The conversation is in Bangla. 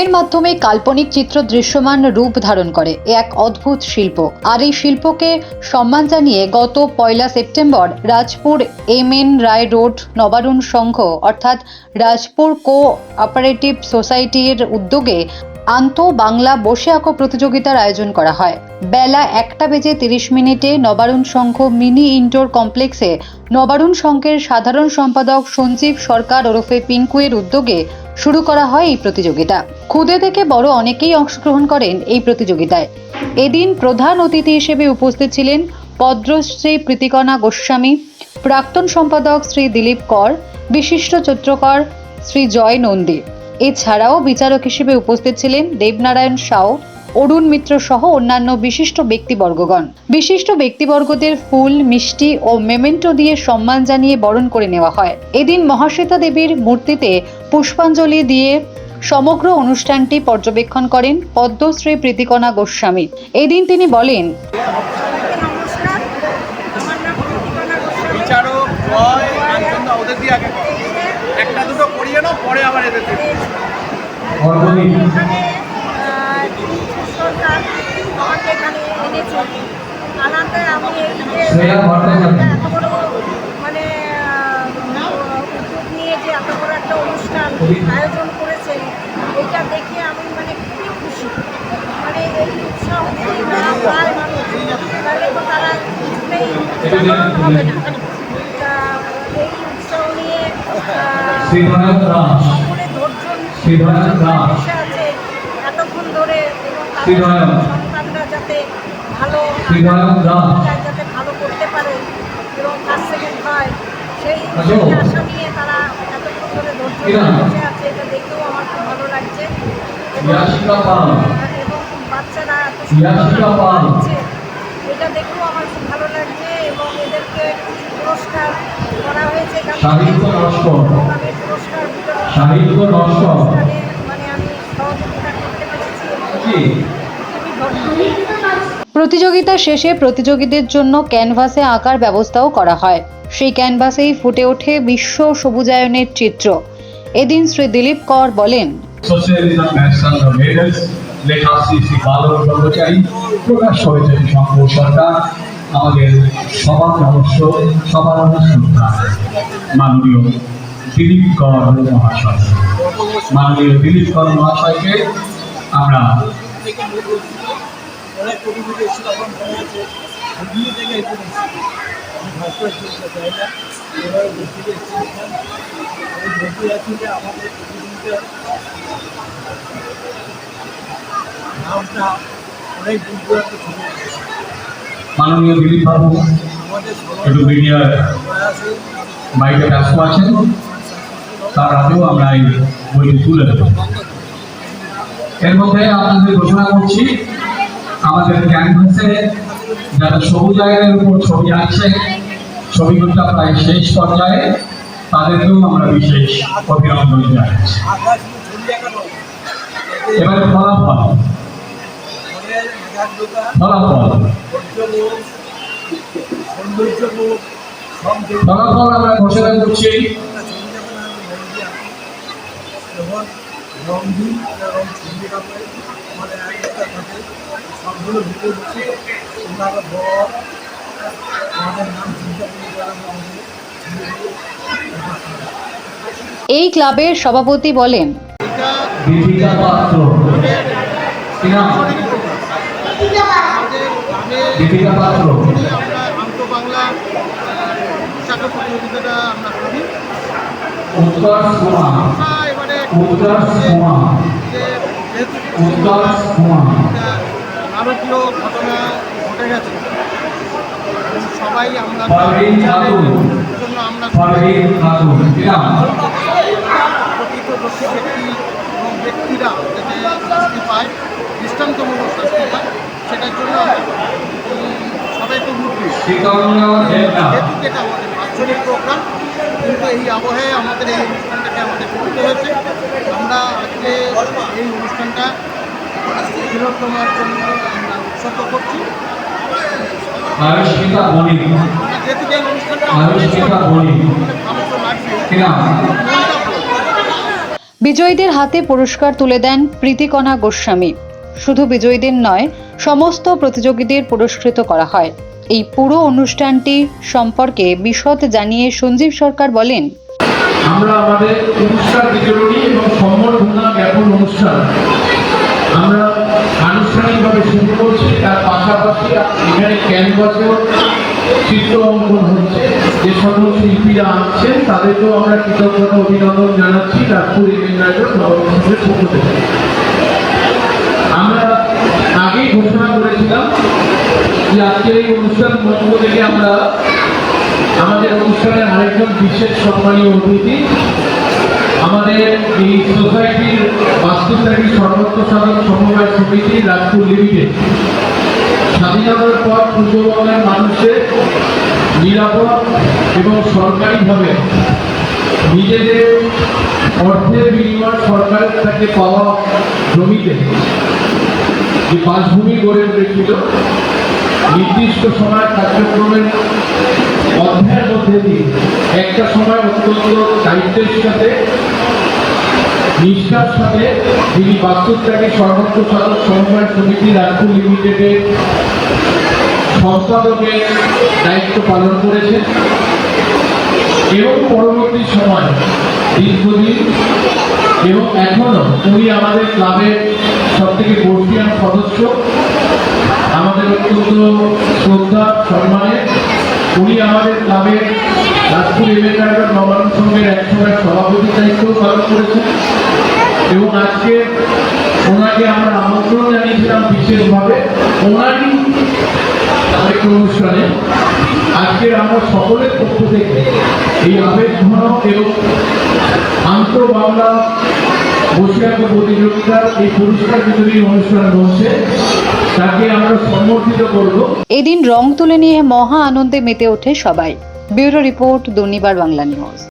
এর মাধ্যমে কাল্পনিক চিত্র দৃশ্যমান রূপ ধারণ করে এক অদ্ভুত শিল্প। আর এই শিল্পকে সম্মান জানিয়ে গত পয়লা September Rajpur M N Roy road Nabarun Sangha, অর্থাৎ রাজপুর কো অপারেটিভ সোসাইটির উদ্যোগে আন্ত বাংলা বসে আঁকো প্রতিযোগিতার আয়োজন করা হয়। বেলা একটা বেজে তিরিশ মিনিটে নবারুণ সংঘ মিনি ইনডোর কমপ্লেক্সে নবারুণ সংঘের সাধারণ সম্পাদক সঞ্জীব সরকার ওরফে পিঙ্কুয়ের উদ্যোগে শুরু করা হয় এই প্রতিযোগিতা। ক্ষুদে থেকে বড় অনেকেই অংশগ্রহণ করেন এই প্রতিযোগিতায়। এদিন প্রধান অতিথি হিসেবে উপস্থিত ছিলেন পদ্মশ্রী প্রীতিকণা গোস্বামী, প্রাক্তন সম্পাদক শ্রী দিলীপ কর, বিশিষ্ট চিত্রকর শ্রী জয় নন্দী। এছাড়াও বিচারক হিসেবে উপস্থিত ছিলেন দেবনারায়ণ সাউ অরুণ মিত্র সহ অন্যান্য বিশিষ্ট ব্যক্তিবর্গগণ। বিশিষ্ট ব্যক্তিবর্গদের ফুল মিষ্টি ও মেমেন্টো দিয়ে সম্মান জানিয়ে বরণ করে নেওয়া হয়। এদিন মহাশ্বেতা দেবীর মূর্তিতে পুষ্পাঞ্জলি দিয়ে সমগ্র অনুষ্ঠানটি পর্যবেক্ষণ করেন পদ্মশ্রী প্রীতিকণা গোস্বামী। এদিন তিনি বলেন বিচারক জয় কাঞ্চনদা ওদের দিয়ে আগে করো একটা দুটো করিয়ে নাও পরে আবার এদের মানে উদ্যোগ নিয়ে যে এত বড় একটা অনুষ্ঠান আয়োজন করেছে এটা দেখে আমি মানে খুবই খুশি। মানে এই উৎসব যদি পায় মানুষ। তারা কিছুতেই হবে না তা এই উৎসব নিয়ে আহ, শ্রীধর দাস। শ্রীধর দাস। এতক্ষণ ধরে শ্রীধর। সন্তানরা যাতে ভালো শ্রীধর দাস। যাতে ভালো করতে পারে এবং ফার্স্ট সেকেন্ড হয় সেই। আশা নিয়ে তারা এতক্ষণ ধরে ধৈর্য বসে আছে এটা দেখেও আমার খুব ভালো লাগছে। এবং বাচ্চারা এটা দেখেও আমার খুব ভালো লাগছে এবং এদেরকে পুরস্কার করা হয়েছে সাহিত্য নস্কর বিতরণ সাহিত্য নস্কর মানে প্রতিযোগিতা শেষে প্রতিযোগীদের জন্য ক্যানভাসে আঁকার ব্যবস্থাও করা হয়। সেই ক্যানভাসেই ফুটে ওঠে বিশ্ব সবুজায়নের চিত্র। এদিন শ্রী দিলীপ কর বলেন সোশ্যালিজম ন্যাশনাল মেডেলস লেখা শ্রী শ্রী বালক ব্রহ্মচারী প্রকাশ শঙ্কর সরকার। আমাদের সবার নমস্য সবার শ্রদ্ধা মাননীয় দিলীপ কর মহাশয় মাননীয় দিলীপ কর মহাশয়কে আমরা নামটা অনেক দূর দূরান্ত। মাননীয় দিলীপ বাবু, একটু মিডিয়ার বাইরে ব্যস্ত আছেন, তার আগেও আমরা এই বইটি তুলে দেব। এর মধ্যে আপনাদের ঘোষণা করছি, আমাদের ক্যানভাসে যারা সবুজ আয়নের উপর ছবি আছে ছবিগুলোটা প্রায় শেষ পর্যায়ে তাদেরকেও আমরা বিশেষ অভিনন্দন জানাচ্ছি। এবারে ফলাফল। ফলাফল। ভদ্রলোক সৌন্দর্যলোক সব দিক ফলাফল আমরা ঘোষণা করছি। যখন আমি দিয়ে আঁকি, তখন রঙিন একটা রং ছবি আঁকলে আমাদের একটা থাকে সবগুলো ঢুকে দিচ্ছে তোমরা বর আমাদের নাম চিন্তা করে যারা এই ক্লাবের সভাপতি বলেন দীপিকা পাত্র কি নাম? আমাদের গ্রামে দীপিকা পাত্র। বাংলা শাখা প্রতিযোগিতাটা আমরা করি। উৎকর্ষ কুমার আমরা এবারে উৎকর্ষ কুমার যে যেহেতু উৎকর্ষ কুমার একটা নারকীয় ঘটনা ঘটে গেছে। সবাই আমরা জন্য আমরা নাম? প্রকৃতদর্শী ব্যক্তি এবং ব্যক্তিরা যাতে শাস্তি পায় দৃষ্টান্তমূলক শাস্তি পায়। সেটার জন্য সবাই তো মুক্তি। আমাদের বাৎসরিক প্রোগ্রাম কিন্তু এই আবহে আমাদের এই অনুষ্ঠানটাকে আমাদের করতে হয়েছে। আমরা আজকে এই অনুষ্ঠানটা বৃহত্তমার জন্য আমরা উৎসর্গ করছি। আয়ুষ্মিতা বণিক। যেহেতু এই অনুষ্ঠানটা আয়ুষ্মিতা বণিক। বিজয়ীদের হাতে পুরস্কার তুলে দেন প্রীতিকণা গোস্বামী। শুধু বিজয়ীদের নয় সমস্ত প্রতিযোগীদের পুরস্কৃত করা হয়। এই পুরো অনুষ্ঠানটি সম্পর্কে বিশদ জানিয়ে সঞ্জীব সরকার বলেন, আমরা আমাদের পুরস্কার বিতরণী এবং সম্বর্ধনা জ্ঞাপন অনুষ্ঠান। আমরা আনুষ্ঠানিকভাবে শুরু করছি, তার পাশাপাশি এখানে ক্যানভাসেও চিত্র অঙ্কন হচ্ছে। যে সকল শিল্পীরা আছেন তাদেরকেও আমরা কৃতজ্ঞতা অভিনন্দন জানাচ্ছি রাজপুর পক্ষ থেকে। আমরা আগেই ঘোষণা করেছিলাম যে আজকের এই অনুষ্ঠান মঞ্চ থেকে আমরা আমাদের অনুষ্ঠানের আরেকজন বিশেষ সম্মানীয় অতিথি, আমাদের এই সোসাইটির বাস্তুত্যাগী সর্বত্র সাধন সমবায় সমিতি রাজপুর লিমিটেড। স্বাধীনতার পর পূর্ববঙ্গের মানুষের নিরাপদ এবং সরকারিভাবে নিজেদের অর্থের বিনিময় সরকারের থেকে পাওয়া জমিতে যে বাসভূমি গড়ে উঠেছিল, নির্দিষ্ট সময় কার্যক্রমের অধ্যায়ের মধ্যে দিয়ে একটা সময় অত্যন্ত দায়িত্বের সাথে, নিষ্ঠার সাথে যিনি বাস্তুত্যাগী সর্বত্র সাধক সমবায় সমিতি রাজপুর লিমিটেডের সম্পাদকের দায়িত্ব পালন করেছেন এবং পরবর্তী সময় দীর্ঘদিন এবং এখনও উনি আমাদের ক্লাবের সব থেকে বর্ষিয়ান সদস্য আমাদের অত্যন্ত শ্রদ্ধা সম্মানের উনি আমাদের ক্লাবের রাজপুর এলাকার নবায়ন সংঘের একসময় সভাপতি দায়িত্ব পালন করেছেন। এবং আজকে ওনাকে আমরা আমন্ত্রণ জানিয়েছিলাম বিশেষভাবে। ওনারই আরেক অনুষ্ঠানে। আজকের আমরা সকলের পক্ষ থেকে এই আবেগঘন এবং আন্তঃ বাংলা এই পুরস্কার বিতরণী অনুষ্ঠান তাকে আমরা করব। এদিন রং তুলে নিয়ে মহা আনন্দে মেতে ওঠে সবাই। Bureau report Durnibar Bangla news.